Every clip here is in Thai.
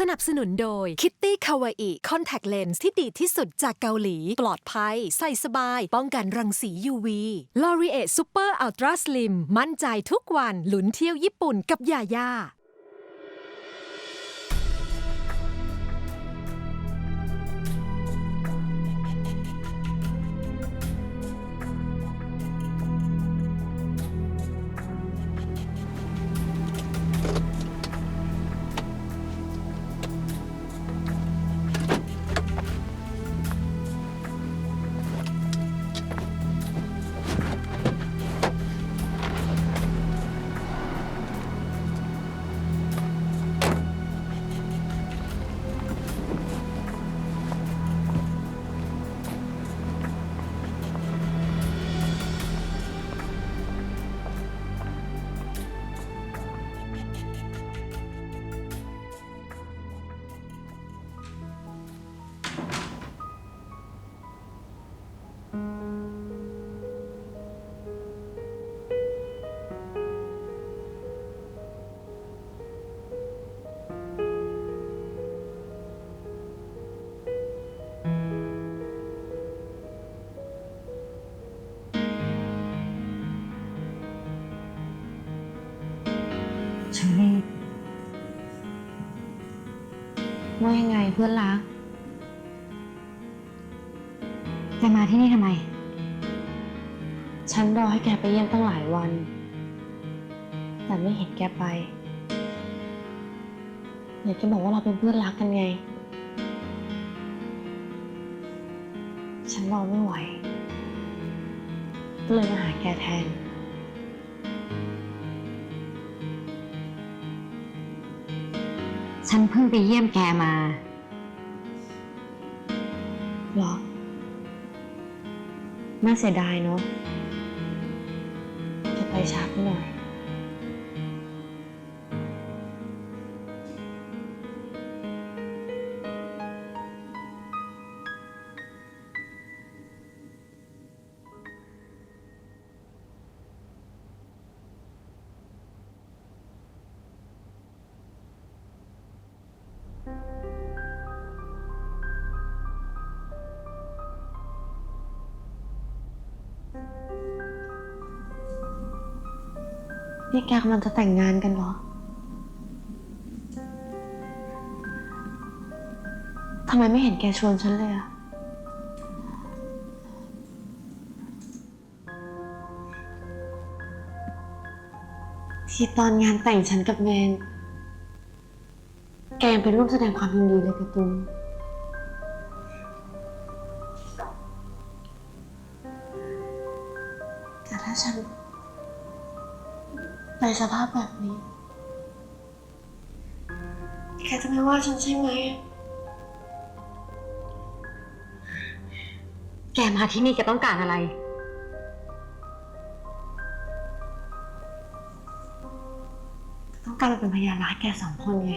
สนับสนุนโดย Kitty Kawaii Contact Lens ที่ดีที่สุดจากเกาหลี ปลอดภัย ใส่สบาย ป้องกันรังสี UV l o r i e Super Ultra Slim มั่นใจทุกวัน หลุนเที่ยวญี่ปุ่นกับยาย่า เชอรี่ว่ายังไงเพื่อนรัก แกมาที่นี่ทำไม ฉันรอให้แกไปเยี่ยมตั้งหลายวัน แต่ไม่เห็นแกไปอยากจะบอกว่าเราเป็นเพื่อนรักกันไง ฉันรอไม่ไหว ก็เลยมาหาแกแทน ฉันเพิ่งไปเยี่ยมแกมา หรอ น่าเสียดายเนาะจะไปช้าไปหน่อย นี่แกกำลังจะแต่งงานกันเหรอ ทำไมไม่เห็นแกชวนฉันเลยอะที่ตอนงานแต่งฉันกับแมน แกยังไปร่วมแสดงความยินดีเลยกับตุนแต่ถ้าฉัน สภาพแบบนี้ แกจะไม่ว่าฉันใช่ไหม แกมาที่นี่แกต้องการอะไร ต้องการมาเป็นพยานรักแกสองคนไง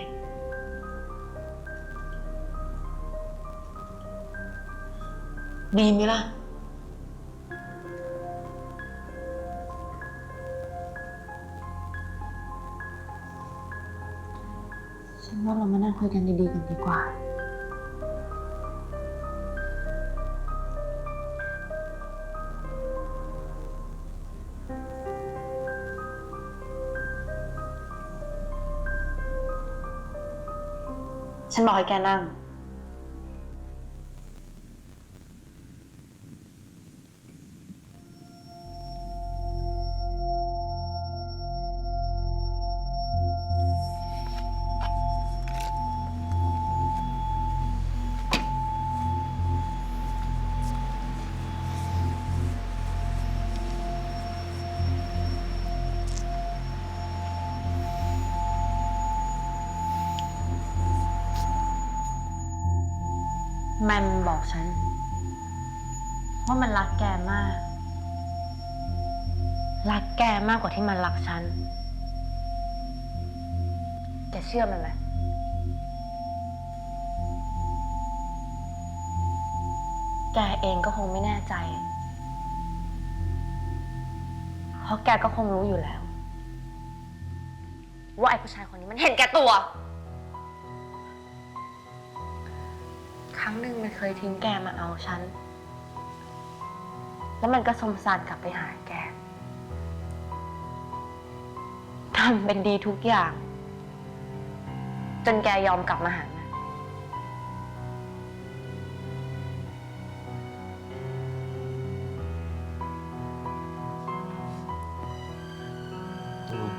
ดีไหมล่ะ คุยกันดีๆกันดีกว่า ฉันบอกให้แกนั่ง แมนบอกฉัน ว่ามันรักแกมาก รักแกมากกว่าที่มันรักฉัน แกเชื่อมันไหมแกเองก็คงไม่แน่ใจ เพราะแกก็คงรู้อยู่แล้ว ว่าไอ้ผู้ชายคนนี้มันเห็นแกตัว รั้งหนึ่งมันเคยทิ้งแกมาเอาฉัน แล้วมันก็สมสารกลับไปหาแกทำเป็นดีทุกอย่าง จนแกยอมกลับมาหามันตูน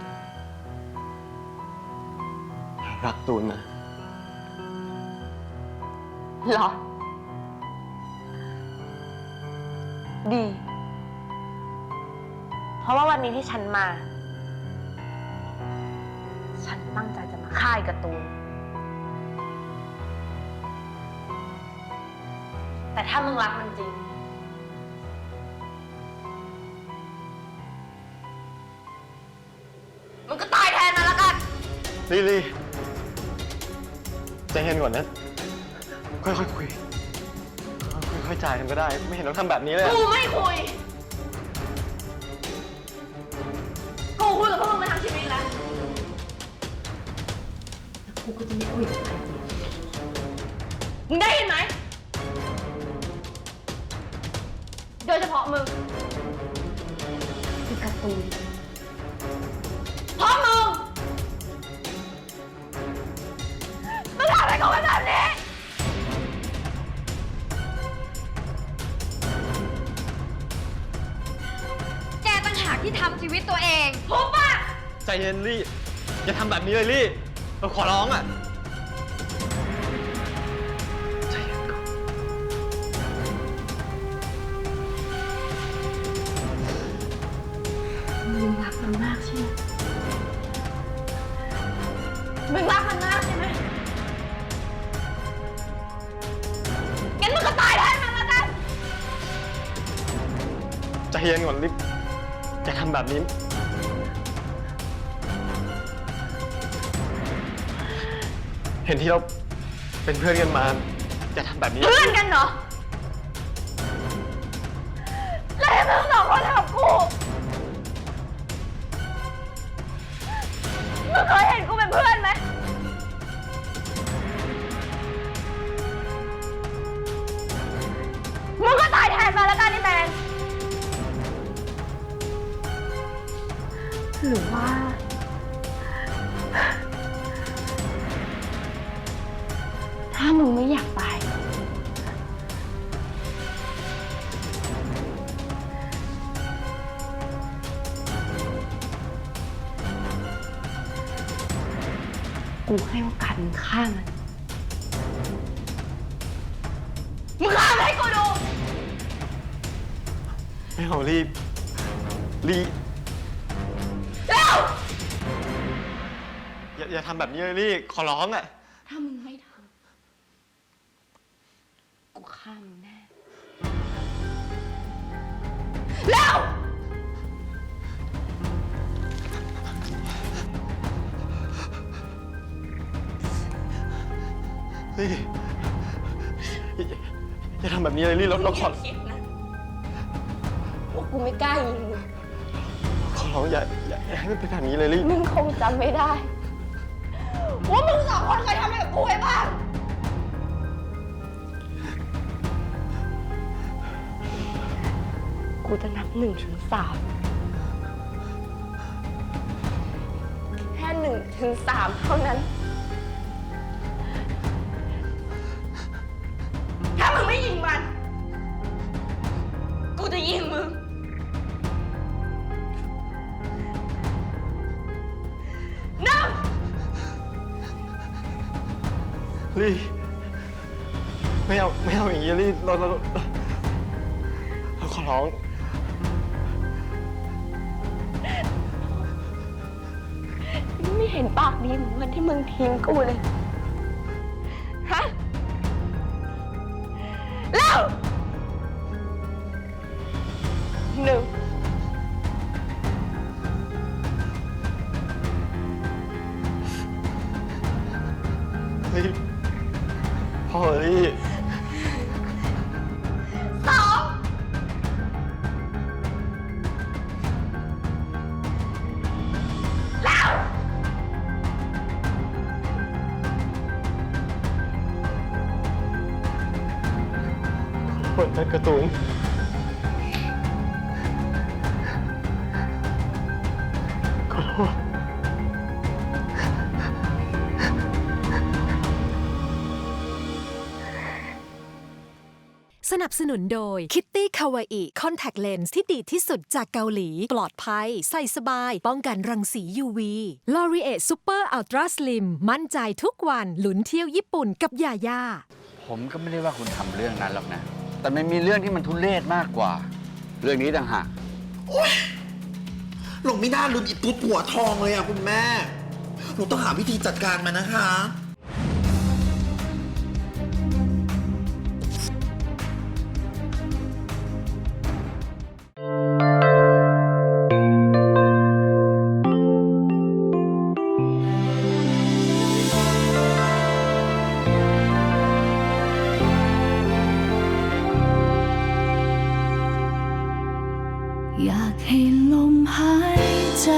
รักตูนนะ เหรอ ดี เพราะว่าวันนี้ที่ฉันมา ฉันตั้งใจจะมาค่ายการ์ตูน แต่ถ้ามึงรักมันจริง มึงก็ตายแทนมันล้วกัน ลีลี่ใจเย็นก่อนนะ ค่อยๆคุยค่อยๆจ่ายกันก็ได้ ไม่เห็นต้องทำแบบนี้เลยอะ กูไม่คุย กูคุยกับพวกมึงมาทั้งชีวิตแล้วกูก็จะไม่คุยกับใครอีกมึงได้ยินไหม โดยเฉพาะมึงคือการ์ตูนเพราะมึงมึง ที่ทำชีวิตตัวเองทุบปะใจเย็นลี่ อย่าทำแบบนี้เลยลี่ เราขอร้องอะ ใจเย็นก่อนมึงรักมันมากใช่ไหมมึงรักมันมากใช่ไหมงั้นมึงก็ตายแทนมันแล้วกัน ใจเย็นก่อนลี่ จะทำแบบนี้ เห็นที่เราเป็นเพื่อนกันมาจะทำแบบนี้ เพื่อนกันเหรอแล้วให้มึงสองคนทำกับกูมึงเคยเห็นกูเป็นเพื่อน กูให้โอกาสมึงฆ่ามัน มึงฆ่ามันให้กูดู ไม่เอาลี่ลี่เร็ว อย่าอย่าทำแบบนี้เลยลี่ขอร้องอะ ถ้ามึงไม่ทำกูฆ่ามึงแน่ เร็ว ลี่อย่าอย่าอย่าทำแบบนี้เลยลี่เราเราขอคิดนะว่ากูไม่กล้ายิงมึงขอร้องอย่าอย่าอย่าให้มันเป็นแบบนี้เลยลี่มึงคงจำไม่ได้ ว่ามึงสองคนเคยทำอะไรกับกูไว้บ้าง กูจะนับหนึ่งถึงสามแค่หนึ่งถึงสามเท่านั้น ลี่ไม่เอาไม่เอาอย่างนี้ลี่เราเราเราขอร้อง ไม่เห็นปากดีเหมือนวันที่มึงทิ้งกูเลย การ์ตูน ขอโทษ สนับสนุนโดย Kitty Kawaii Contact Lens ที่ดีที่สุดจากเกาหลี ปลอดภัย ใส่สบาย ป้องกันรังสี UV l o r i e Super Ultra Slim มั่นใจทุกวันลุ้นเที่ยวญี่ปุ่นกับยาย่า ผมก็ไม่ได้ว่าคุณทำเรื่องนั้นหรอกนะ แต่มันมีเรื่องที่มันทุเรศมากกว่า เรื่องนี้ต่างหากโอ๊ยหลงไม่น่าลืมอีปุ๊ดหัวทองเลยอะคุณแม่หนูต้องหาวิธีจัดการมันนะคะ ให้ลมหายใจ